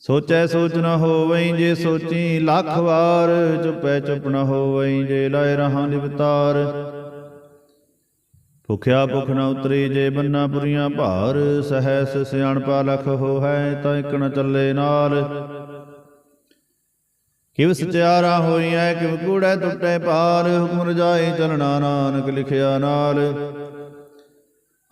ਸੋਚੈ ਸੋਚ ਨ ਹੋਵਈ ਜੇ ਸੋਚੀ ਲੱਖ ਵਾਰ, ਚੁਪੈ ਚੁਪ ਨ ਹੋਵਈ ਜੇ ਲਾਇ ਰਹਾ ਲਿਵਤਾਰ ਭੁਖਿਆ ਭੁਖ ਨ ਉਤਰੀ ਜੇ ਬੰਨਾ ਪੁਰੀਆਂ ਭਾਰ, ਸਹੈਸ ਸਿਆਣਪਾ ਲਖ ਹੋਹੈ ਤਾਂ ਇਕ ਨ ਚੱਲੇ ਨਾਲ। ਕਿਵ ਸਚਿਆਰਾ ਹੋਈਐ, ਕਿਵ ਕੂੜੈ ਟੁੱਟੇ ਪਾਰ ਹੁਕਮ ਰਜਾਈ ਚਲਣਾ ਨਾਨਕ ਲਿਖਿਆ ਨਾਲ।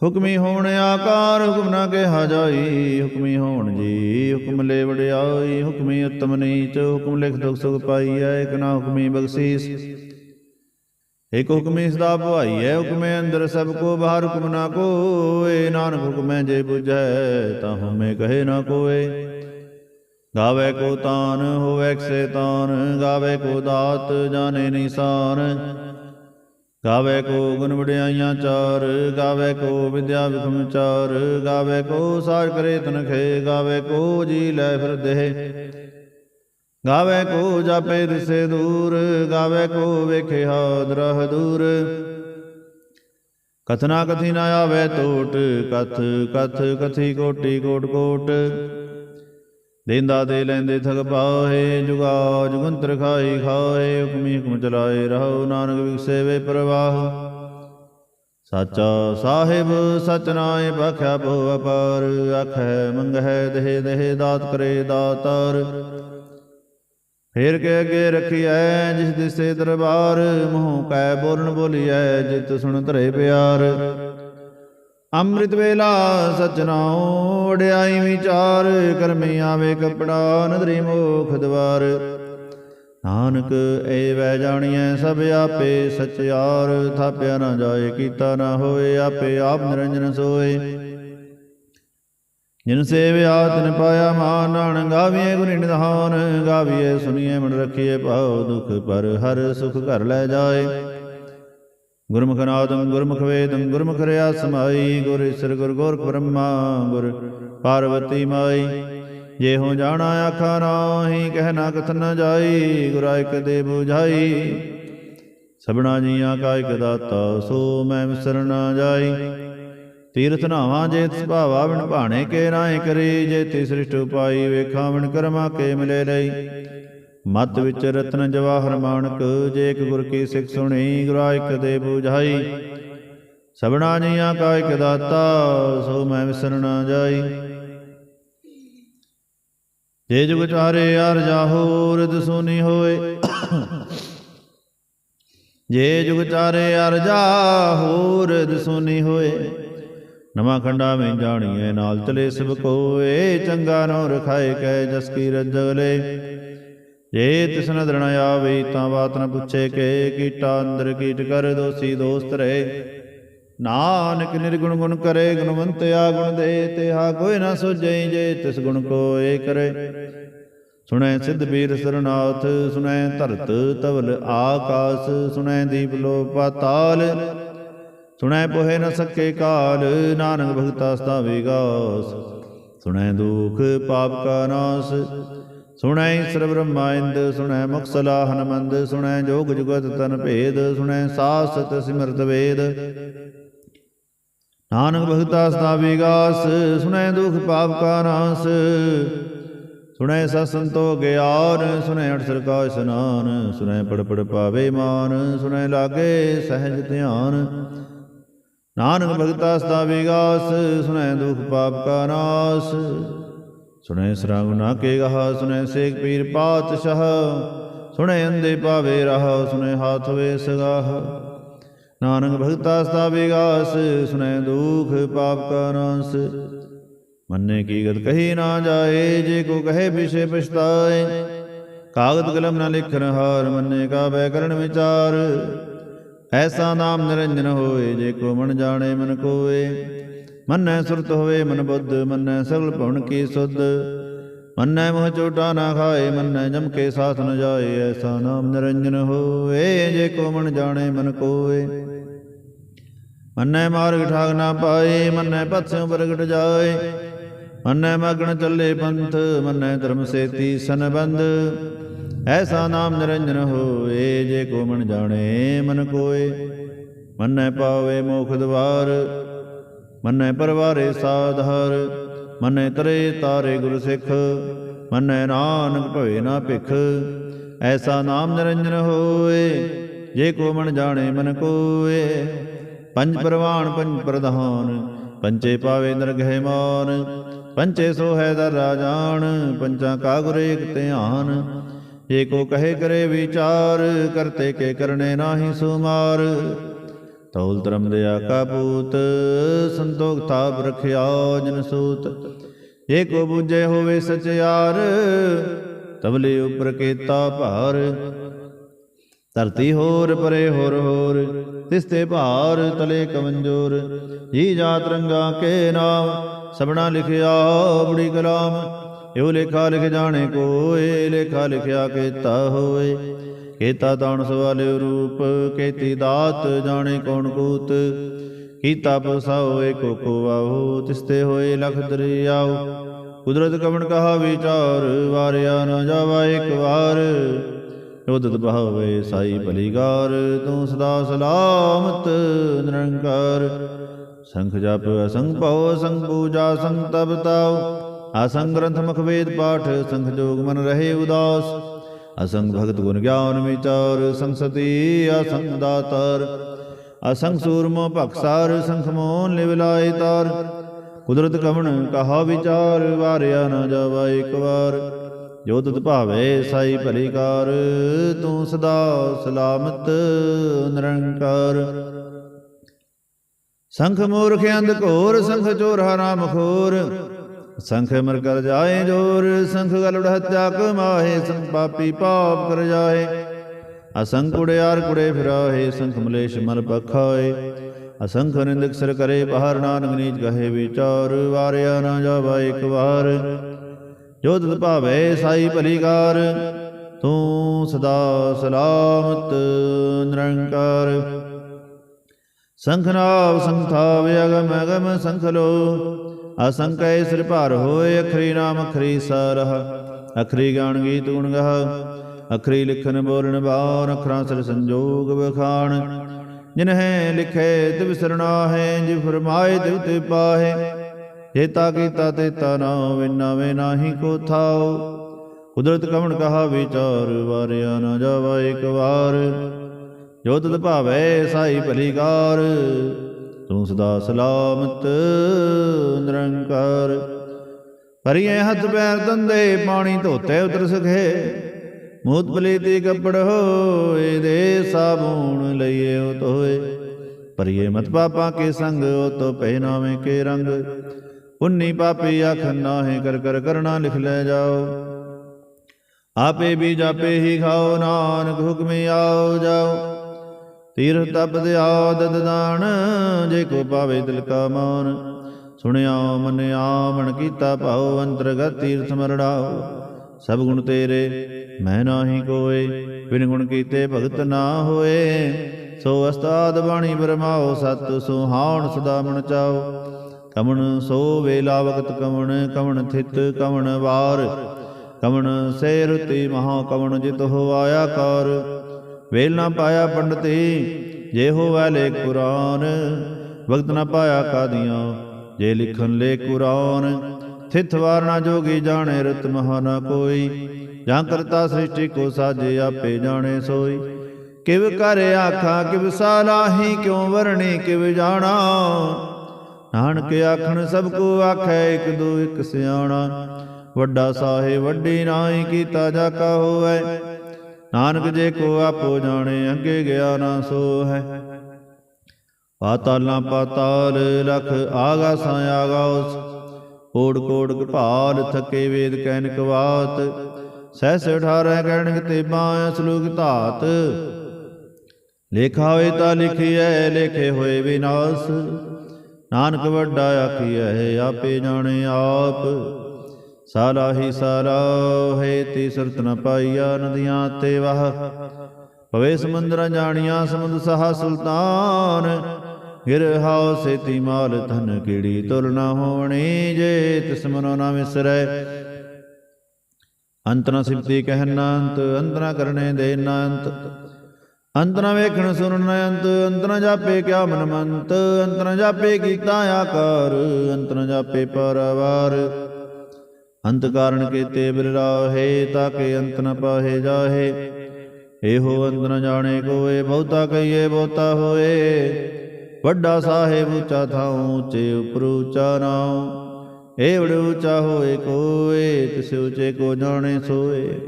ਹੁਕਮੀ ਹੋਣ ਆਕਾਰ ਹੁਕਮ ਨਾ ਕਿਹਾ ਜਾਈ, ਹੁਕਮੀ ਹੋਣ ਜੀ, ਹੁਕਮ ਲੈ ਵਡਿਆਈ, ਹੁਕਮੀ ਉਤਮ ਨੀਚ, ਹੁਕਮ ਲਿਖ ਦੁਖ ਸੁਖ ਪਾਈਐ, ਇਕ ਨਾ ਹੁਕਮੀ ਬਖਸ਼ੀਸ। ਇਕ ਹੁਕਮੀ ਸਦਾ ਭਵਾਈਐ, ਹੁਕਮੇ ਅੰਦਰ ਸਭ ਕੋ, ਬਾਹਰ ਹੁਕਮ ਨਾ ਕੋਏ, ਨਾਨਕ ਹੁਕਮੈ ਜੇ 부ਝੈ ਤਾਂ ਹਉਮੈ ਕਹੇ ਨਾ ਕੋਏ। ਗਾਵੇ ਕੋ ਤਾਨ, ਹੋਵੇ ਕਸੇ ਤਾਨ, ਗਾਵੇ ਕੋ ਦਾਤ, ਜਾਣੇ ਨਿਸ਼ਾਨ। ਗਾਵੇ ਕੋ ਗੁਣ ਵਡਿਆਈਆਂ ਚਾਰ, ਗਾਵੇ ਕੋ ਵਿਦਿਆ ਵਿਖਮ ਚਾਰ, ਗਾਵੇ ਕੋ ਸਾਜ ਕਰੇ ਤਨਖੇ ਗਾਵੇ ਕੋ ਜੀ ਲੈ ਫਿਰ ਦੇਹ। ਗਾਵੇ ਕੋ ਜਾਪੇ ਦਿਸੇ ਦੂਰ, ਗਾਵੇ ਕੋ ਵੇਖਿਆ ਦਰਹ ਦੂਰ। ਕਥਨਾ ਕਥੀ ਨਾ ਆਵੇ ਟੋਟ ਕਥ ਕਥ ਕਥੀ ਕੋਟੀ ਕੋਟ ਕੋਟ। ਦੇਂਦਾ ਦੇ ਲੈਂਦੇ ਥਗ ਪਾਹੇ, ਜੁਗਾ ਜੁਗੰਤਰ ਖਾਈ ਖਾਏ, ਹੁਕਮੀ ਹੁਕਮ ਚਲਾਏ ਰਹੋ, ਨਾਨਕ ਵਿਖਸੇ ਪ੍ਰਵਾਹ। ਸਾਚਾ ਸਾਹਿਬ, ਸਚ ਬਖਿਆ ਭੋ ਅਪਾਰ, ਆਖੈ ਮੰਗਹਿ ਦੇਹ ਦੇਹ ਦਾਤ ਕਰੇ ਦਾਤਾਰ। ਫੇਰ ਕੇ ਅੱਗੇ ਰਖੀਐ ਜਿਸ ਦਿਸੇ ਦਰਬਾਰ, ਮੂੰਹ ਕੈ ਬੋਲਣ ਬੋਲੀਐ, ਜਿਤ ਸੁਣ ਧਰੇ ਪਿਆਰ। ਅੰਮ੍ਰਿਤ ਵੇਲਾ ਸਚਨਾਉ ਵਡਿਆਈ ਵਿਚਾਰ, ਕਰਮੀ ਆਵੇ ਕਪੜਾ, ਨਦਰੀ ਮੋਖ ਦਵਾਰ। ਨਾਨਕ ਏ ਵੈ ਜਾਣੀਐ ਸਭ ਆਪੇ ਸਚਿਆਰ ਥਾਪਿਆ ਨਾ ਜਾਏ, ਕੀਤਾ ਨਾ ਹੋਏ ਆਪੇ ਆਪ ਨਿਰੰਜਨ ਸੋਏ। ਜਿਨ ਸੇਵਿਆ, ਤਿਨ ਪਾਇਆ ਮਾਨ, ਨਾਨਕ ਗਾਵੀਏ ਗੁਣੀ ਨਿਧਾਨ ਗਾਵੀਏ ਸੁਣੀਏ ਮਨ ਰੱਖੀਏ ਭਾਉ ਦੁਖ, ਪਰ ਹਰ ਸੁਖ ਘਰ ਲੈ ਜਾਏ। ਗੁਰਮੁਖ ਨਾਦੰ ਗੁਰਮੁਖ ਵੇਦੰ ਗੁਰਮੁਖ ਰਿਆ ਸਮਾਈ ਗੁਰ ਈਸਰ ਗੁਰ ਗੋਰਖ ਬ੍ਰਹਮਾ ਗੁਰ ਪਾਰਵਤੀ ਮਾਈ। ਜੇ ਹੋ ਜਾਣਾ ਆਖਾ ਨਾਹੀ ਕਹਿ ਨਾ ਕਥ ਨ ਜਾਈ, ਗੁਰਾ ਇਕ ਦੇ 부ਝਾਈ ਸਭਨਾ ਜੀਆਂ ਕਾ ਇਕ ਦਾਤਾ, ਸੋ ਮੈਂ ਵਿਸਰ ਨਾ ਜਾਈ। ਤੀਰਥ ਨਾਵਾਂ ਜੇ ਸੁਭਾਵਾ ਬਿਨ ਭਾਣੇ ਕੇ ਰਾਏ ਕਰੀ। ਜੇ ਤੀ ਸ੍ਰਿਸ਼ਟ ਉਪਾਈ ਵੇਖਾਂ, ਬਿਨ ਕਰਮਾ ਕੇ ਮਿਲੇ ਲਈ। ਮਤ ਵਿੱਚ ਰਤਨ ਜਵਾਹਰ ਮਾਨਕ ਜੇ ਇੱਕ ਗੁਰ ਕੀ ਸਿੱਖ ਸੁਣੀ, ਗੁਰਾ ਦੇ 부ਝਾਈ ਸਭਨਾ ਜੀਆਂ ਕਾ ਇਕ ਦਾਤਾ, ਸੋ ਮੈਂ ਵਿਸਰ ਨਾ ਜਾਈ। ਜੇ ਜੁਗ ਚਾਰੇ ਅਰ ਜਾਹੋ ਰਿਦ ਸੋਨੀ ਹੋਏ। ਜੇ ਜੁਗ ਚਾਰੇ ਅਰ ਜਾਹੋ ਰਿਦ ਸੋਨੀ ਹੋਏ। ਨਵਾਂ ਖੰਡਾ ਮੈਂ ਜਾਣੀਏ ਨਾਲ ਚਲੇ ਸਭ ਕੋਏ, ਚੰਗਾ ਨੋ ਰਖਾਏ ਕੈ ਜਸ ਕੀ ਰਜਲੇ ਜੇ ਤਿਸ ਨਦਰ ਆਵੇ ਤਾਂ ਬਾਤ ਨ ਪੁੱਛੇ ਕੇ ਕੀਟਾ ਅੰਦਰ ਕੀਟ ਕਰ ਦੋਸੀ ਦੋਸਤ ਰਹੇ। ਨਾਨਕ ਨਿਰਗੁਣ ਗੁਣ ਕਰੇ, ਗੁਣਵੰਤ ਗੁਣ ਦੇ ਤਿਹਾ ਕੋਈ ਨਾ ਸੋਜੈ ਜੇ ਤਿਸ ਗੁਣ ਕੋਏ ਕਰੇ। ਸੁਣੈ ਸਿੱਧ ਬੀਰ ਸਰਨਾਥ, ਸੁਣੈ ਧਰਤ ਤਵਲ ਆਕਾਸ, ਸੁਣੈ ਦੀਪ ਲੋ ਪਾਤਾਲ, ਸੁਣੈ ਪੋਹੇ ਨ ਸਕੇ ਕਾਲ, ਨਾਨਕ ਭਗਤਾ ਸਦਾ ਵਿਗਾਸ ਸੁਣੈ ਦੁਖ ਪਾਪ ਕਾ ਨਾਸ ਸੁਣੈ ਈਸਰ ਬ੍ਰਹਮਾਇੰਦ ਸੁਣੈ ਮੁਕਸਲਾ ਹਨਮੰਦ, ਸੁਣੈ ਜੋਗ ਜੁਗਤ ਤਨ ਭੇਦ, ਸੁਣੈ ਸਾਸਤ ਸਿਮਰਤ ਵੇਦ। ਨਾਨਕ ਭਗਤਾ ਸਦਾ ਵਿਗਾਸ ਸੁਣੈ ਦੁਖ ਪਾਪ ਕਾ ਨਾਸ। ਸੁਣੈ ਸਤ ਸੰਤੋ ਗਿਆਨ, ਸੁਣੈ ਅਠ ਸਰਕਾ ਇਸਨਾਨ। ਸੁਣੈ ਪੜ ਪੜ ਪਾਵੇ ਮਾਨ, ਸੁਣੈ ਲਾਗੇ ਸਹਿਜ ਧਿਆਨ। ਨਾਨਕ ਭਗਤਾ ਸਦਾ ਵਿਗਾਸ ਸੁਣੈ ਦੁਖ ਪਾਪ ਕਾ ਨਾਸ। ਸੁਣੈ ਸਰਾਗ ਨਾ ਕੇ ਗਹਾ, ਸੁਣੈ ਸੇਖ ਪੀਰ ਪਾਤਸ਼ਾਹ, ਸੁਣੈ ਅੰਦੇ ਪਾਵੇ ਰਹਾ, ਸੁਣੈ ਹਾਥ ਵੇ ਸਗਾਹ। ਨਾਨਕ ਭਗਤਾ ਸਦਾ ਵਿਗਾਸ, ਸੁਣੈ ਦੁਖ ਪਾਪ ਕਾ ਨਾਸ। ਮੰਨੇ ਕੀ ਗਤ ਕਹੀ ਨਾ ਜਾਏ, ਜੇ ਕੋ ਕਹੇ ਪਿਛੇ ਪਛਤਾਏ। ਕਾਗਦ ਕਲਮ ਨਾ ਲਿਖਨ ਹਾਰ, ਮੰਨੇ ਕਾ ਬੈ ਕਰਨ ਵਿਚਾਰ। ਐਸਾ ਨਾਮ ਨਿਰੰਜਨ ਹੋਏ, ਜੇ ਕੋ ਮਨ ਜਾਣੇ ਮਨ ਕੋਏ। ਮੰਨੈ ਸੁਰਤ ਹੋਵੇ ਮਨ ਬੁੱਧ, ਮੰਨੈ ਸਗਲ ਭਵਨ ਕੀ ਸੁਧ। ਮੰਨੈ ਮੋਹ ਚੋਟਾ ਨਾ ਖਾਏ, ਮੰਨੈ ਜਮ ਕੇ ਸਾਥ ਨ ਜਾਏ, ਐਸਾ ਨਾਮ ਨਿਰੰਜਨ ਹੋਏ ਜੇ ਕੋ ਮਨ ਜਾਣੇ ਮਨ ਕੋਏ। ਮੰਨੈ ਮਾਰਗ ਠਾਗ ਨਾ ਪਾਏ, ਮੰਨੈ ਪਥ ਪ੍ਰਗਟ ਜਾਏ। ਮੰਨੈ ਮਗਨ ਚੱਲੇ ਪੰਥ, ਮੰਨੈ ਧਰਮ ਸੇਤੀ ਸੰਬੰਧ ਐਸਾ ਨਾਮ ਨਿਰੰਜਨ ਹੋਏ ਜੇ ਕੋ ਮਨ ਜਾਣੇ ਮਨ ਕੋਏ। ਮੰਨੈ ਪਾਵੇ ਮੋਖ ਦਵਾਰ ਮੰਨੈ ਪਰਵਾਰੇ ਸਾਧਾਰ ਮੰਨੈ ਤਰੇ ਤਾਰੇ ਗੁਰ ਸਿੱਖ, ਮੰਨੈ ਨਾਨਕ ਭਵੇ ਨਾ ਭਿਖ। ਐਸਾ ਨਾਮ ਨਿਰੰਜਨ ਹੋਏ, ਜੇ ਕੋ ਮਨ ਜਾਣੇ ਮਨ ਕੋਏ। ਪੰਜ ਪ੍ਰਵਾਨ, ਪੰਜ ਪ੍ਰਧਾਨ, ਪੰਚੇ ਪਾਵੇ ਨਰਗਹਿ ਮਾਨ। ਪੰਚੇ ਸੋ ਹੈ ਦਰ ਰਾਜਾਨ ਪੰਚਾਂ ਕਾ ਗੁਰ ਏਕ ਧਿਆਨ। ਏਕੋ ਕਹੇ ਕਰੇ ਵਿਚਾਰ, ਕਰਤੇ ਕੇ ਕਰਨੇ ਨਾਹੀ ਸੁਮਾਰ। ਤੌਲ ਧਰਮ ਦਿਆ ਕਾ ਸੰਤੋਖ ਤਾਪ ਰਖਿਆ ਜਨ ਸੂਤ। ਏਕੋ ਬੁਝੇ ਹੋਵੇ ਸਚਿਆਰ ਤਬਲੇ ਉਪਰ ਕੀਤਾ ਭਾਰ। ਧਰਤੀ ਹੋਰ ਪਰੇ ਹੋਰ ਹੋਰ, ਤਿਸਤੇ ਭਾਰ ਤਲੇ ਕਮੰਜੋਰ। ਜੀ ਜਾਤ ਰੰਗਾ ਕੇ ਨਾਮ ਸਭਨਾ ਲਿਖਿਆ ਬੜੀ ਕਲਾਮ। ਇਹੋ ਲੇਖਾ ਲਿਖ ਜਾਣੇ ਕੋਏ, ਲੇਖਾ ਲਿਖਿਆ ਕੇਤਾ ਹੋਏ। ਕੀਤਾ ਤਾਣ ਸਵਾਲਿਓ ਰੂਪ, ਕੀਤੀ ਦਾਤ ਜਾਣੇ ਕੌਣ ਕੂਤ। ਕੀਤਾ ਪਸਾਓ ਏਕੋ ਕੋ ਆਹੋ ਤਿਸਤੇ ਹੋਏ ਲਖ ਦਰਿਆਓ। ਕੁਦਰਤ ਕਵਣ ਕਹਾ ਵਿਚਾਰ, ਵਾਰਿਆ ਨਾ ਜਾਵਾ ਇੱਕ ਵਾਰ। ਉਦਤ ਬਹਾਵੇ ਸਾਈ ਭਲੀਗਾਰ ਤੂੰ ਸਦਾ ਸਲਾਮਤ ਨਿਰੰਕਾਰ। ਸੰਖ ਜਪ, ਅਸੰਗ ਭਉ ਸੰਗ ਪੂਜਾ ਸੰਗ ਤਪ ਤਾਉ। ਅਸੰਗ ਗ੍ਰੰਥ ਮੁਖ ਵੇਦ ਪਾਠ, ਸੰਖ ਜੋਗ ਮਨ ਰਹੇ ਉਦਾਸ। ਅਸੰਗ ਭਗਤ ਗੁਣ ਗਿਆਨ ਵਿਚਾਰ ਸੰਸਤੀ ਅਸੰਗ ਦਾਤਾਰ। ਅਸੰਗ ਸੂਰਮੋ ਭਖਸਾਰ ਸੰਖ ਮੋਨ ਲਿਵ ਤਾਰ। ਕੁਦਰਤ ਕਵਣ ਕਹਾ ਵਿਚਾਰ, ਵਾਰਿਆ ਨਾ ਜਾਵਾ ਇੱਕ ਵਾਰ। ਜੋ ਤੁਧ ਭਾਵੇ ਸਾਈ ਭਲੀ ਕਾਰ, ਤੂੰ ਸਦਾ ਸਲਾਮਤ ਨਿਰੰਕਾਰ। ਸੰਖ ਮੂਰਖ ਅੰਧ ਘੋਰ, ਸੰਖ ਚੋਰ ਹਰਾਮ ਖੋਰ ਸੰਖ ਮਰ ਕਰ ਜਾਏ, ਜੋਰ ਸੰਖ ਗਲੜ ਹੱਤਿਆ ਕਮਾਹੇ ਸੰਖ ਪਾਪੀ ਪਾਪ ਕਰ ਜਾਏ। ਅਸੰਖ ਕੁੜਿਆਰ ਕੁੜੇ ਫਿਰਾਏ, ਸੰਖ ਮਲੇਸ਼ ਮਨ ਪਖਾਏ। ਅਸੰਖ ਨਿੰਦਕ ਸਰ ਕਰੇ, ਬਾਹਰ ਨਾਨਕ ਨੀਚ ਕਹੇ ਵਿਚਾਰ, ਵਾਰਿਆ ਨਾ ਜਾਵਾ ਇੱਕ ਵਾਰ। ਜੋ ਤੁਧ ਭਾਵੇ, ਸਾਈ ਭਲੀਕਾਰ, ਤੂੰ ਸਦਾ ਸਲਾਮਤ ਨਿਰੰਕਾਰ। ਸੰਖ ਸੰਖਨਾਵ ਸੰਥਾਵ ਅਗਮ ਅਗਮ, ਸੰਖ ਲੋ ਅਸੰਕੈ ਸਿਰ ਭਾਰ ਹੋਏ, ਅਖਰੀ ਨਾਮ ਅਖਰੀ ਸਰਹ। ਅਖਰੀ ਗਾਣ ਗੀਤ ਗੁਣ ਗਹ, ਅਖਰੀ ਲਿਖਨ ਬੋਲਣ ਬਾਣ ਅਖਰਾਂ ਸਿਰ ਸੰਜੋਗ ਬਖਾਣ ਜਿਨਹਿ ਲਿਖੇ ਤਿਵ ਸਰਣਾ ਹੈ ਜਿ ਫਰਮਾਏ ਤਿਵ ਤੇ ਪਾਹੇ। ਜੇਤਾ ਕੀਤਾ ਤੇਤਾ ਨਾ ਵਿਨਾਵੇ ਨਾਹੀ ਕੋ ਥਾਉ ਕੁਦਰਤ ਕਵਣ ਕਹਾ, ਵਿਚਾਰ ਵਾਰਿਆ ਨਾ ਜਾਵਾ ਇੱਕ ਵਾਰ। ਜੋ ਤਦ ਭਾਵੈ, ਸਾਈ ਭਲੀਕਾਰ ਤੂੰ ਸਦਾ ਸਲਾਮਤ ਨਿਰੰਕਾਰ। ਪਰਿਏ ਹੱਥ ਪੈਰ ਦੰਦੇ, ਪਾਣੀ ਧੋਤੇ ਉਤਰ ਸਖੇ ਮੂਤ ਪਲੀਤੀ ਕੱਪੜ ਹੋਏ, ਦੇ ਸਾਬੂਣ ਲਈਏ ਉਹ ਤੋਏ ਪਰਿਏ ਮਤ ਪਾਪਾ ਕੇ ਸੰਗ, ਉਹ ਤੋ ਪਹਿਨਾਵੇਂ ਕੇ ਰੰਗ। ਪੁੰਨੀ ਪਾਪੀ ਆਖ ਨਾਹੇ, ਕਰ ਕਰ ਕਰਣਾ ਲਿਖ ਲੈ ਜਾਓ। ਆਪੇ ਵੀ ਜਾਪੇ ਹੀ ਖਾਓ, ਨਾਨਕ ਹੁਕਮੇ ਆਓ ਜਾਓ। ਤੀਰਥ ਤਪ ਦਿਆ ਦਦ ਦਾਨ, ਜੇ ਕੋ ਪਾਵੇ ਦਿਲ ਕਾ ਮਾਨ। ਸੁਣਿਆ ਮੰਨਿਆ ਮਨ ਕੀਤਾ ਭਾਉ, ਅੰਤਰਗਤ ਤੀਰਥ ਮਰੜਾਓ। ਸਭ ਗੁਣ ਤੇਰੇ, ਮੈਂ ਨਾਹੀ ਕੋਏ। ਬਿਨ ਗੁਣ ਕੀਤੇ ਭਗਤ ਨਾ ਹੋਏ। ਸੋ ਅਸਤਾਦ ਬਾਣੀ ਬਰਮਾਓ, ਸਤ ਸੁਹਾਣ ਸਦਾ ਮਨ ਚਾਓ। ਕਮਣ ਸੋ ਵੇਲਾ ਵਕਤ ਕਵਣ ਕਮਣ ਥਿਤ ਕਮਣ ਵਾਰ। ਕਮਣ ਸੇ ਰੁਤੀ ਮਹਾ ਕਵਣ ਜਿਤ ਹੋ ਆਇਆ ਕਰ। ਵੇਲ ਨਾ ਪਾਇਆ ਪੰਡਤੀ, ਜੇ ਹੋਵੈ ਲੈ ਕੁਰਾਨ, ਵਕਤ ਨਾ ਪਾਇਆ ਕਾਦੀਆਂ, ਜੇ ਲਿਖਨ ਲੇ ਕੁਰਾਨ ਥਿਤ ਵਾਰ ਜੋਗੀ ਜਾਣੇ ਰਤ ਮਹਾ ਕੋਈ, ਜਾਂ ਕਰਤਾ ਸ੍ਰਿਸ਼ਟੀ ਕੋ ਸਾਜੇ ਆਪੇ ਜਾਣੇ ਸੋਈ। ਕਿਵ ਕਰ ਆਖਾਂ, ਕਿਵ ਸਾਲਾਹੀ ਕਿਉ ਵਰਣੀ, ਕਿਵ ਜਾਣਾ? ਨਾਨਕ ਆਖਣ, ਸਭ ਕੋ ਆਖੈ, ਇਕ ਦੋ, ਇਕ ਸਿਆਣਾ। ਵੱਡਾ ਸਾਹੇ ਵੱਡੀ ਨਾਹੀ ਕੀਤਾ ਜਾ ਕਾ ਹੋਵੈ। ਨਾਨਕ ਜੇ ਕੋ ਆਪੋ ਜਾਣੇ, ਅੱਗੇ ਗਿਆ ਨਾ ਸੋ ਹੈ। ਪਾਤਾਲਾਂ ਪਾਤਾਲ ਲਖ ਆਗਾਸਾਂ ਆਗਾਸ ਕੋੜ ਕੋੜ ਕਪਾਲ ਥਕੇ ਵੇਦ ਕੈਨਕ ਕਵਾਤ ਸਹਿਸ 18 ਕਹਿਣ ਤੇ ਬਾਹ ਸਲੋਕ ਧਾਤ। ਲੇਖਾ ਹੋਏ ਤਾਂ ਲਿਖਿਐ, ਲੇਖੇ ਹੋਏ ਵਿਨਾਸ਼। ਨਾਨਕ ਵੱਡਾ ਆਖੀਐ, ਆਪੇ ਜਾਣੇ ਆਪ। ਸਾਲਾਹੀ ਸਾਲਾਹੇ ਤੀ ਸੁਰਤ ਨ ਪਾਈਆ ਨਦੀਆਂ ਤੇ ਵਾਹ। ਪਵੇ ਸਮੁੰਦਰਾਂ ਜਾਣੀਆਂ, ਸਮੁੰਦ ਸਹਾ ਸੁਲਤਾਨ। ਗਿਰ ਹਾਉ ਸੇਤੀ ਮਾਲ, ਧਨ ਕੀੜੀ ਤੁਲ ਨ ਹੋਣੀ, ਜੇ ਤਿਸ ਮਨੋ ਨ ਵਿਸਰੈ ਅੰਤ ਨ ਸਿਫਤੀ ਕਹਿਨ ਨ ਅੰਤ ਅੰਤ ਨ ਕਰਨੇ ਦੇ ਨ ਅੰਤ। ਅੰਤ ਨ ਵੇਖਣ ਸੁਣਨ ਨ ਅੰਤ ਅੰਤ ਨ ਜਾਪੇ ਕਿਆ ਮਨ ਮੰਤ। ਅੰਤ ਨ ਜਾਪੇ ਕੀਤਾ ਆਕਾਰ, ਅੰਤ ਨ ਜਾਪੇ ਪਰਵਾਰ। ਅੰਤ ਕਾਰਨ ਕੇ ਤੇ ਕੀਤੇ ਬਿਰਲਾਹੇ ਤਾਕੇ ਅੰਤ ਨ ਪਾਹੇ ਜਾਹੇ। ਇਹੋ ਅੰਤ ਨ ਜਾਣੇ ਕੋਏ, ਬਹੁਤਾ ਕਹੀਏ ਬਹੁਤਾ ਹੋਏ। ਵੱਡਾ ਸਾਹਿਬ ਉੱਚਾ ਥਾਉ, ਉੱਚੇ ਉਪਰ ਉੱਚਾ ਨਾਉ। ਏਵੜ ਉੱਚਾ ਹੋਏ ਕੋਏ, ਤਿਸ ਉੱਚੇ ਕੋ ਜਾਣੇ ਸੋਏ।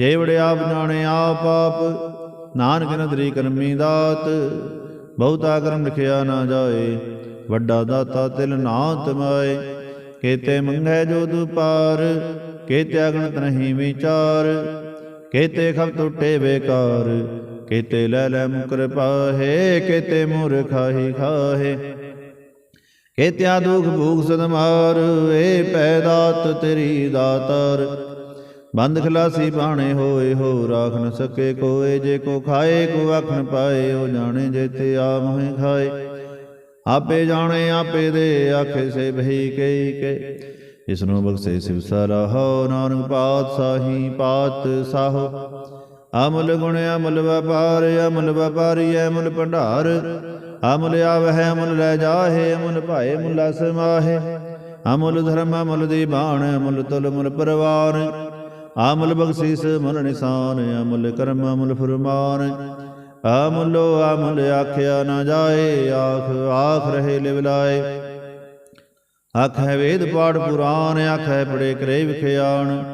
ਏਵੜ ਆਪ ਜਾਣੇ ਆਪ ਆਪ, ਨਾਨਕ ਨਦਰੀ ਕਰਮੀ ਦਾਤ। ਬਹੁਤਾ ਕਰਮ ਲਿਖਿਆ ਨਾ ਜਾਏ, ਵੱਡਾ ਦਾਤਾ ਤਿਲ ਨਾ ਤਮਾਏ ਕੇਤੇ ਮੰਗੈ ਜੋ ਦੁਪਾਰ, ਕੇਤੇ ਅਗਣਤ ਨਹੀਂ ਵਿਚਾਰ, ਕੇਤੇ ਖਬ ਟੁੱਟੇ ਬੇਕਾਰ, ਕੇਤੇ ਲੈ ਲੈ ਮੁਕਰ ਪਾਹੇ, ਕੇਤੇ ਮੂਰਖਾਹੀ ਖਾਹੇ, ਕੇਤਿਆ ਦੁਖ ਭੂਖ ਸਦ ਏ ਪੈਦਾਤ ਤੇਰੀ ਦਾਤਾਰ। ਬੰਦ ਖਲਾਸੀ ਬਾਣੇ ਹੋਏ ਹੋ, ਰਾਖ ਨ ਸਕੇ ਕੋਏ, ਜੇ ਕੋ ਖਾਏ, ਕੋ ਆਖਣ ਪਾਏ, ਉਹ ਜਾਣੇ ਜੇ ਤੇ ਮੋਹਿ ਖਾਏ। ਆਪੇ ਜਾਣੇ, ਆਪੇ ਦੇ ਆਖੇ ਸੇ ਭਈ ਕਈ ਕੇ ਇਸ ਨੂੰ ਬਖਸ਼ੇ ਸਿਵ ਸਰਾਹੋ ਨਾਨਕ ਪਾਤ ਸਾਹੀ ਪਾਤ ਸਾਹੋ। ਅਮਲ ਗੁਣ ਅਮਲ ਵਪਾਰ, ਅਮਲ ਵਪਾਰੀ ਅਮਲ ਭੰਡਾਰ। ਅਮਲ ਆਵਹਿ, ਅਮਲ ਲੈ ਜਾਹੇ, ਅਮਲ ਭਾਏ ਮੁਲਾ ਸਮਾਹੇ। ਅਮਲ ਧਰਮ, ਅਮਲ ਦੀ ਬਾਣ, ਅਮਲ ਤੁਲ ਮੁਲ ਪਰਵਾਰ ਅਮਲ ਬਖਸ਼ੀਸ ਮੁਲ ਨਿਸ਼ਾਨ, ਅਮਲ ਕਰਮ, ਅਮਲ ਫਰਮਾਨ। ਅਮਲੋ ਅਮਲ ਆਖਿਆ ਨਾ ਜਾਏ, ਆਖ ਆਖ ਰਹੇ ਲਿਵਲਾਏ। ਆਖੈ ਵੇਦ ਪਾਠ ਪੁਰਾਨ ਆਖੈ ਪੜੇ ਕਰੇ ਵਿਖਿਆਣ।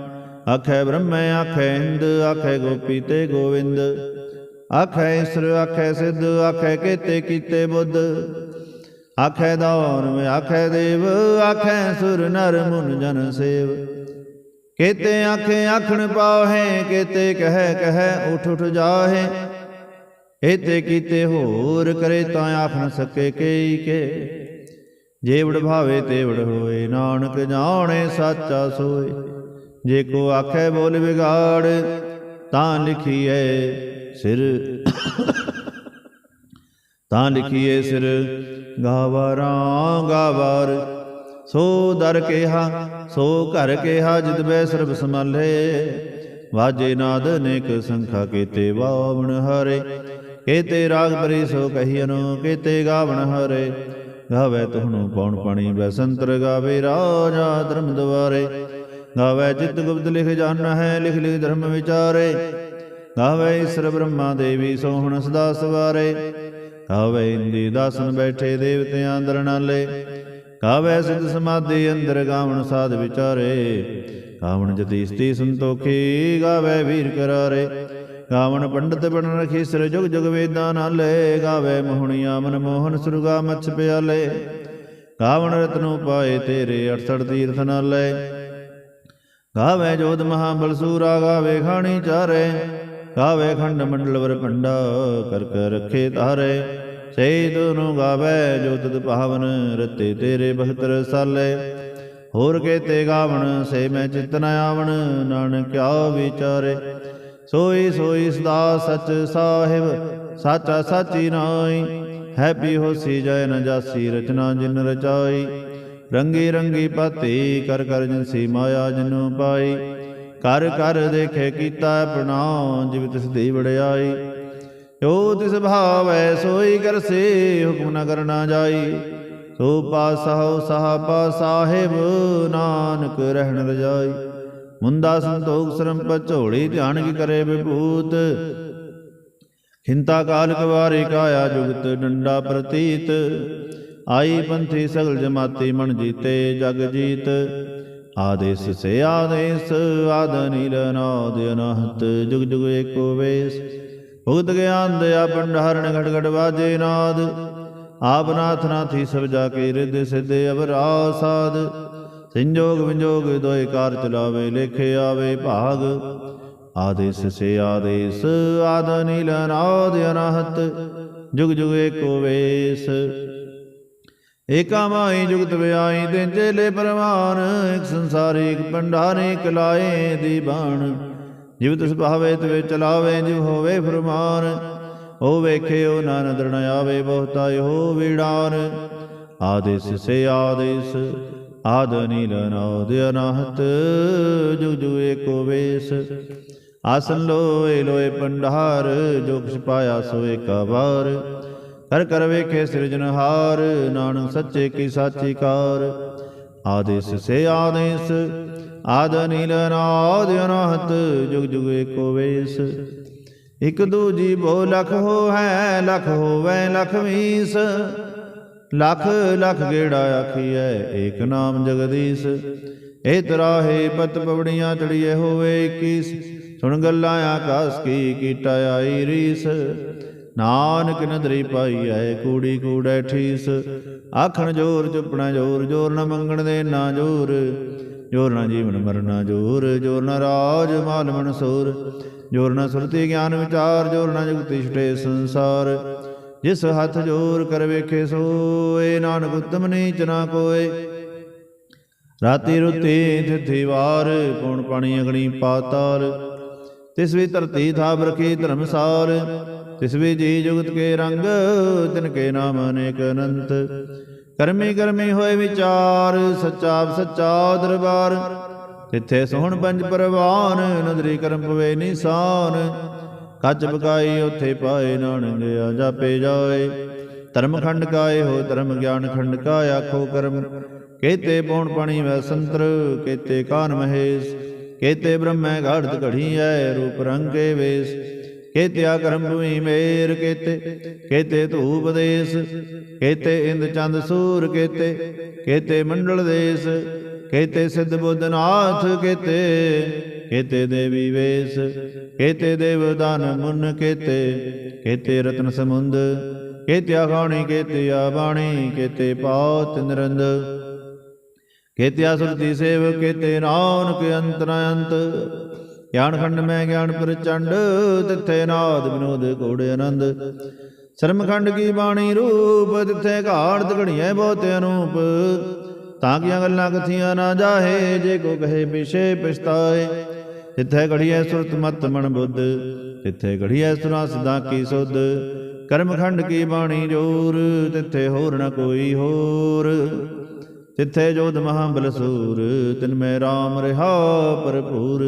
ਆਖੈ ਬ੍ਰਹਮੈ, ਆਖੈ ਇੰਦ ਆਖੈ ਗੋਪੀ ਤੇ ਗੋਵਿੰਦ। ਆਖੈ ਈਸਰ, ਆਖੈ ਸਿੱਧ, ਆਖੈ ਕੇਤੇ ਕੀਤੇ ਬੁੱਧ। ਆਖੈ ਦਾਨ, ਆਖੈ ਦੇਵ, ਆਖੈ ਸੁਰ ਨਰ ਮੁਨ ਜਨ ਸੇਵ। ਕੇਤੇ ਆਖੇ, ਆਖਣ ਪਾਹੇ, ਕੇਤੇ ਕਹਿ ਕਹਿ, ਉਠ ਉਠ ਜਾਹੇ। ਏਤੇ ਕੀਤੇ ਹੋਰ ਕਰੇ ਤਾਂ ਆਖ ਨ ਸਕੇ ਕਈ ਕੇ। ਜੇਵੜ ਭਾਵੇ ਤੇਵੜ ਹੋਏ, ਨਾਨਕ ਜਾਣੇ ਸਾਚਾ ਸੋਏ। ਜੇ ਕੋ ਆਖੇ ਬੋਲ ਵਿਗਾੜ, ਤਾਂ ਲਿਖੀਏ ਸਿਰ। ਤਾਂ ਲਿਖੀਏ ਸਿਰ ਗਾਵਾਰਾਂ ਗਾਵਾਰ ਸੋ ਦਰ ਕਿਹਾ, ਸੋ ਘਰ ਕਿਹਾ, ਜਿਤ ਬੈ ਸਰਬ ਸਮਾਲੇ ਵਾਜੇ ਨਾਦ ਅਨੇਕ ਸੰਖਾ ਕੀਤੇ, ਵਾਵਣ ਹਰੇ। ਕੇਤੇ ਰਾਗ ਪਰੀ ਸੋ ਕਹੀਨੋ ਕੇਤੇ ਗਾਵਣ ਹਰੇ। ਗਾਵੇ ਤੁਹਨੂੰ ਪੌਣ ਪਾਣੀ, ਬੈਸੰਤਰ ਗਾਵੇ ਰਾਜਾ ਧਰਮ ਦੁਆਰੇ ਗਾਵੇ ਚਿਤ ਗੁਪਤ ਲਿਖ ਜਾਣ ਹੈ, ਲਿਖ ਲਿਖ ਧਰਮ ਵਿਚਾਰੇ। ਗਾਵੇ ਈਸ਼ਰ ਬ੍ਰਹਮਾ ਦੇਵੀ ਸੋਹਣ ਸਦਾ ਸਵਾਰੇ। ਗਾਵੇ ਇੰਦੀ ਦਾਸਨ ਬੈਠੇ ਦੇਵਤਿਆਂ ਅੰਦਰ ਨਾਲੇ ਗਾਵੇ ਸਿਧ ਸਮਾਧੀ ਅੰਦਰ ਗਾਵਣ ਸਾਧ ਵਿਚਾਰੇ। ਗਾਵਣ ਜਤੀ ਸਤੀ ਸੰਤੋਖੀ, ਗਾਵੇ ਵੀਰ ਕਰਾਰੇ। ਗਾਵਣ ਪੰਡਤ ਬਣ ਰਖੀ ਸਿਰ ਜੁਗ ਜੁਗ ਵੇਦਾਂ ਨਾਲੇ ਗਾਵੇ ਮੋਹਣੀਆਂ ਮਨ ਮੋਹਨ ਸੁਰਗਾ ਮਛ ਪਿਆਲੇ। ਗਾਵਣ ਰਤਨੋ ਪਾਏ ਤੇਰੇ 68 ਤੀਰਥ ਨਾਲੇ। ਗਾਵੇ ਜੋਤ ਮਹਾਬਲ ਸੂਰਾ, ਗਾਵੇ ਖਾਣੀ ਚਾਰੇ। ਗਾਵੇ ਖੰਡ ਮੰਡਲ ਵਰ ਪੰਡਾ ਕਰ ਕਰ ਰਖੇ ਤਾਰੇ ਸੇ ਦੋਨੋਂ ਗਾਵੇ ਜੋ ਤਦ ਭਾਵਨ ਰਤੇ ਤੇਰੇ ਬਖਤਰ ਸਾਲੇ। ਹੋਰ ਕੇਤੇ ਗਾਵਣ, ਸੇ ਮੈਂ ਚਿਤ ਨ ਆਵਣ, ਨਾਨਕ ਕਿਆ ਵਿਚਾਰੇ। ਸੋਈ ਸੋਈ ਸਦਾ ਸਚ ਸਾਹਿਬ, ਸਾਚਾ ਸਾਚੀ ਨਾਈ ਹੈਪੀ ਹੋਸੀ ਜੈ ਨ ਜਾਸੀ, ਰਚਨਾ ਜਿਨ ਰਚਾਈ। ਰੰਗੀ ਰੰਗੀ ਪਾਤੀ, ਕਰ ਕਰ ਜਿਨਸੀ ਮਾਇਆ ਜਿਨੂ ਪਾਈ। ਕਰ ਕਰ ਦੇਖੇ ਕੀਤਾ ਆਪਣਾ ਜਿਵ ਤਿਸ ਦੀ ਵੜਾਈ ਜੋ ਤਿਸ ਭਾਵੈ, ਸੋਈ ਕਰਸੇ ਹੁਕਮ ਨ ਕਰਨਾ ਜਾਈ। ਸੋ ਪਾਸਹੁ ਸਾਹਬਾ ਸਾਹਿਬ, ਨਾਨਕ ਰਹਿਣ ਰਜਾਈ। ਮੁੰਦਾ ਸੰਤੋਖ ਸਰਮ ਪਝੋੜੀ ਧਿਆਨ ਕੀ ਕਰੇ ਵਿਭੂਤ? ਖਿੰਤਾ ਕਾਲ ਕਵਾਰੇ ਕਾਇਆ ਜੁਗਤ ਡੰਡਾ ਪ੍ਰਤੀਤ। ਆਈ ਪੰਥੀ ਸਗਲ ਜਮਾਤੀ ਮਨ ਜੀਤੇ ਜਗ ਜੀਤ। ਆਦੇਸ ਸੇ ਆਦੇਸ, ਆਦ ਨੀਲ ਅਨਹਤ, ਜੁਗ ਜੁਗ ਏਕੋ ਵੇਸ। ਭੁਗਤ ਗਿਆਨ ਦਇਆ ਭੰਡਾਰਣ ਘਟ ਘਟ ਵਾਜੇ ਨਾਦ। ਆਪ ਨਾਥ ਨਾਥੀ ਸਭ ਜਾ ਕੇ ਰਿਦ ਸਿੱਧ ਅਵਰਾ ਸਾਧ ਸੰਜੋਗ ਵਿਜੋਗ ਦੋਇ ਕਾਰ ਚਲਾਵੇ, ਲੇਖੇ ਆਵੇ ਭਾਗ। ਆਦੇਸ ਸੇ ਆਦੇਸ, ਆਦ ਨੀਲ ਨਾਦ ਅਨਹਤ, ਜੁਗ ਜੁਗ ਏਕੋ ਵੇਸ। ਏਕਾ ਮਾਈ ਜੁਗਤ ਵਿਆਈ ਤੇ ਚੇਲੇ ਪਰਵਾਨ, ਇੱਕ ਸੰਸਾਰੀ, ਇੱਕ ਪੰਡਾਰੇ ਇੱਕ ਲਾਏ ਦੀ ਬਾਣ। ਜਿਵ ਤਿਸ ਭਾਵੇ, ਤਵੇ ਚਲਾਵੇ, ਜਿਵ ਹੋਵੇ ਫਰਮਾਨ। ਉਹ ਵੇਖੇ ਉਹ ਨਾ ਨਦਰ ਆਵੇ, ਬਹੁਤਾ ਹੋ ਵਿੜਾਨ। ਆਦੇਸ ਸੇ ਆਦੇਸ ਆਦ ਨੀਲ ਨਾਦ ਅਨਾਹਤ, ਜੁਗ ਜੁਗ ਏਕੋ ਵੇਸ। ਆਸਨ ਲੋਏ ਲੋਏ ਪੰਡਾਰ ਜੋ ਕਿਛ ਪਾਇਆ ਸੋ ਏਕਾ ਕਰ ਕਰ ਵੇਖੇ ਸਿਰਜਨਹਾਰ ਨਾਨਕ ਸੱਚੇ ਕੀ ਸਾਚੀ ਕਾਰ। ਆਦੇਸ ਸੇ ਆਦੇਸ, ਆਦ ਨੀਲ ਨਾਦ ਅਨਾਹਤ, ਜੁਗ ਜੁਗ ਏਕੋ ਵੇਸ। ਇਕ ਦੂਜੀ ਬੋ ਲਖ ਹੋ ਹੈ ਲਖ ਹੋਵੇ ਲਖ ਵੀਸ ਲਖ ਲਖ ਗੇੜਾ ਆਖੀਐ, ਏਕ ਨਾਮ ਜਗਦੀਸ਼। ਏ ਤਰਾਹੇ ਪਤ ਪਵੜੀਆਂ ਚੜੀਏ ਹੋਵੇ 21 ਸੁਣ ਗੱਲਾਂ ਆਕਾਸ ਕੀ ਕੀਟਾ ਆਈ ਰੀਸ। ਨਾਨਕ ਨਦਰੀ ਪਾਈ ਐ, ਕੂੜੀ ਕੂੜੈ ਠੀਸ ਆਖਣ ਜੋਰ ਚੁੱਪਣਾ ਜੋਰ ਜੋਰ ਨਾ ਮੰਗਣ ਦੇ ਨਾ ਜੋਰ। ਜੋਰ ਨ ਜੀਵਨ ਮਰਨਾ ਜੋਰ ਜੋਰ ਨਾ ਰਾਜ ਮਾਲ ਮਨਸੂਰ ਜੋਰ ਨ ਸੁਰਤੀ ਗਿਆਨ ਵਿਚਾਰ, ਜੋਰ ਨ ਜੁਗਤੀ ਛਟੇ ਸੰਸਾਰ। ਜਿਸ ਹੱਥ ਜੋਰ ਕਰ ਵੇਖੇ ਸੋਏ ਨਾਨਕ ਉਤਮ ਨੀਚ ਨਾ ਕੋਏ। ਰਾਤੀ ਰੁਤੀ ਥਿਥੀ ਵਾਰ ਪੌਣ ਪਾਣੀ ਅਗਣੀ ਪਾਤਾਲ। ਤਿਸ ਵੀ ਧਰਤੀ ਥਾਪ ਰਖੀ ਧਰਮਸਾਰ ਤਿਸ ਵੀ ਜੀ ਜੁਗਤ ਕੇ ਰੰਗ, ਤਿਨ ਕੇ ਨਾਮ ਅਨੇਕ ਅਨੰਤ। ਕਰਮੀ ਕਰਮੀ ਹੋਏ ਵਿਚਾਰ, ਸੱਚਾ ਸੱਚਾ ਦਰਬਾਰ। ਤਿੱਥੇ ਸੋਹਣ ਪੰਜ ਪਰਵਾਨ, ਨਦਰੀ ਕਰਮ ਪਵੇ ਨਿਸ਼ਾਨ। ਕੱਚ ਬਕਾਈ ਉਥੇ ਪਾਏ ਨਾਨਕ ਜਾਪੇ ਜਾਏ। ਧਰਮ ਖੰਡ ਕਾਏ ਹੋ, ਧਰਮ ਗਿਆਨ ਖੰਡ ਕਾ ਆਖੋ ਕਰਮ। ਕੇਤੇ ਪੌਣ ਪਾਣੀ ਵੈ ਸੰਤਰ, ਕੇਤੇ ਕਾਨ ਮਹੇਸ਼। ਕੇਤੇ ਬ੍ਰਹਮੈ ਘਾੜਤ ਘੜੀ ਐ, ਰੂਪ ਰੰਗੇ ਵੇਸ। ਕੇਤੇ ਆ ਕਰਮ ਭੂਮੀ ਮੇਰ ਕੇਤੇ ਕੇਤੇ ਧੂਪ ਦੇਸ। ਕੇਤੇ ਇੰਦ ਚੰਦ ਸੂਰ ਕੇਤੇ ਕੇਤੇ ਮੰਡਲ ਦੇਸ। ਕੇਤੇ ਸਿੱਧ ਬੁੱਧ ਨਾਥ ਕੇਤੇ। ਕੇਤੇ ਦੇਵੀ ਵੇਸ, ਕੇਤੇ ਦੇਵਦਾਨ ਮੁਨ ਕੇਤੇ ਕੇਤੇ ਰਤਨ ਸਮੁੰਦ ਕੇਤੇ ਆਖਾਣੀ ਕੇਤੇ ਆ ਕੇਤੇ ਪਾਤ ਨਿਰੰਦ। ਕੇਤਿਆ ਸੁਰਤੀ ਸੇਵ, ਕੇਤੇ ਨਾਨਕ ਅੰਤਰ ਅੰਤ। ਗਿਆਨ ਖੰਡ ਮੈਂ ਗਿਆਨ ਪ੍ਰਚੰਡ, ਤਿੱਥੇ ਨਾਦ ਵਿਨੋਦ ਕੋੜ ਆਨੰਦ। ਸਰਮਖੰਡ ਕੀ ਬਾਣੀ ਰੂਪ, ਤਿੱਥੇ ਘਾੜ ਘੜੀਐ ਬਹੁਤ ਅਨੂਪ। ਤਾਂ ਕਿ ਗੱਲਾਂ ਕਥੀਆਂ ਨਾ ਜਾਹੇ, ਜੇ ਕੋ ਕਹੇ ਪਿਛੇ ਪਛਤਾਏ। ਤਿੱਥੇ ਘੜੀਐ ਸੁਰਤ ਮਤ ਮਨ ਬੁੱਧ ਤਿੱਥੇ ਘੜੀਐ ਸੁਨਾ ਸਦਾ ਕੀ ਸੁਧ। ਕਰਮ ਖੰਡ ਕੀ ਬਾਣੀ ਜੋਰ, ਤਿੱਥੇ ਹੋਰ ਨ ਕੋਈ ਹੋਰ। ਤਿੱਥੇ ਜੋਧ ਮਹਾਬਲ ਸੂਰ ਤਿਨ ਮੈਂ RAM ਰਹਾ ਭਰਪੂਰ।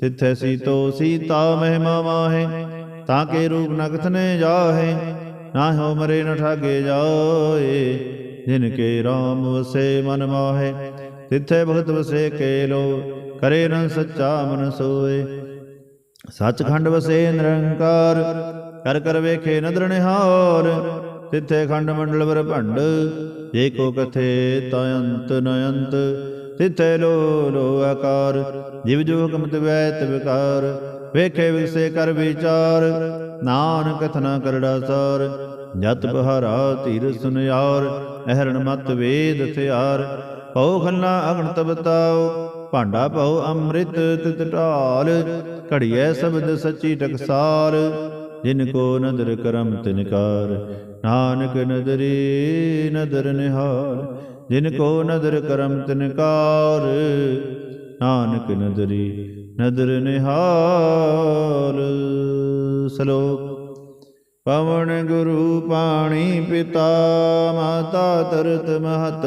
ਤਿੱਥੇ ਸੀਤੋ ਸੀਤਾ ਮਹਿਮਾ ਮਾਹੇ, ਤਾਂ ਕੇ ਰੂਪ ਨ ਕਥਨੇ ਜਾਹੇ। ਨਾ ਹੋ ਮਰੇ ਨ ਠਾਗੇ ਜਾਏ, ਜਿਨ ਕੇ RAM ਵਸੇ ਮਨ ਮਾਹੇ। ਤਿੱਥੇ ਭਗਤ ਵਸੇ ਕੇ ਲੋ ਕਰੇ ਨ ਸੱਚਾ ਮਨ ਸੋਏ। ਸੱਚਖੰਡ ਵਸੇ ਨਿਰੰਕਾਰ, ਕਰ ਕਰ ਵੇਖੇ ਨਦਰ ਨਿਹਾਰ ਤਿੱਥੇ ਖੰਡ ਮੰਡਲ ਵਰ ਭੰਡ, ਜੇ ਕੋ ਕਥੇ ਤਾ ਅੰਤ ਨ ਅੰਤ। ਤਿੱਥੇ ਲੋ ਲੋ ਆਕਾਰ, ਜਿਵ ਜੋ ਹੁਕਮਤ ਵੈਤ ਵਿਕਾਰ ਵੇਖੇ ਵਿਸੇ ਕਰ ਵਿਚਾਰ, ਨਾਨਕ ਕਥਨਾ ਕਰੜਾ ਸਾਰ। ਜਤ ਬਹਾਰਾ ਧੀਰ ਸੁਨਿਆਰ ਅਹਰਣ ਮਤ ਵੇਦ ਥਿਆਰ ਪਉ ਖੰਨਾ ਅਗਣ ਤਬਤਾਉ ਭਾਂਡਾ ਪਉ ਅੰਮ੍ਰਿਤ ਤਿਤ ਢਾਲ, ਘੜੀਐ ਸ਼ਬਦ ਸੱਚੀ ਟਕਸਾਲ। ਜਿਨ ਕੋ ਨਦਰ ਕਰਮ ਤਿਨਕਾਰ ਨਾਨਕ ਨਦਰੀ ਨਦਰ ਨਿਹਾਲ। ਜਿਨ ਕੋ ਨਦਰ ਕਰਮ ਤਿਨਕਾਰ ਨਾਨਕ ਨਦਰੀ ਨਦਰ ਨਿਹਾਲ। ਸਲੋਕ, ਪਵਨ ਗੁਰੂ ਪਾਣੀ ਪਿਤਾ, ਮਾਤਾ ਤਰਤ ਮਹਤ।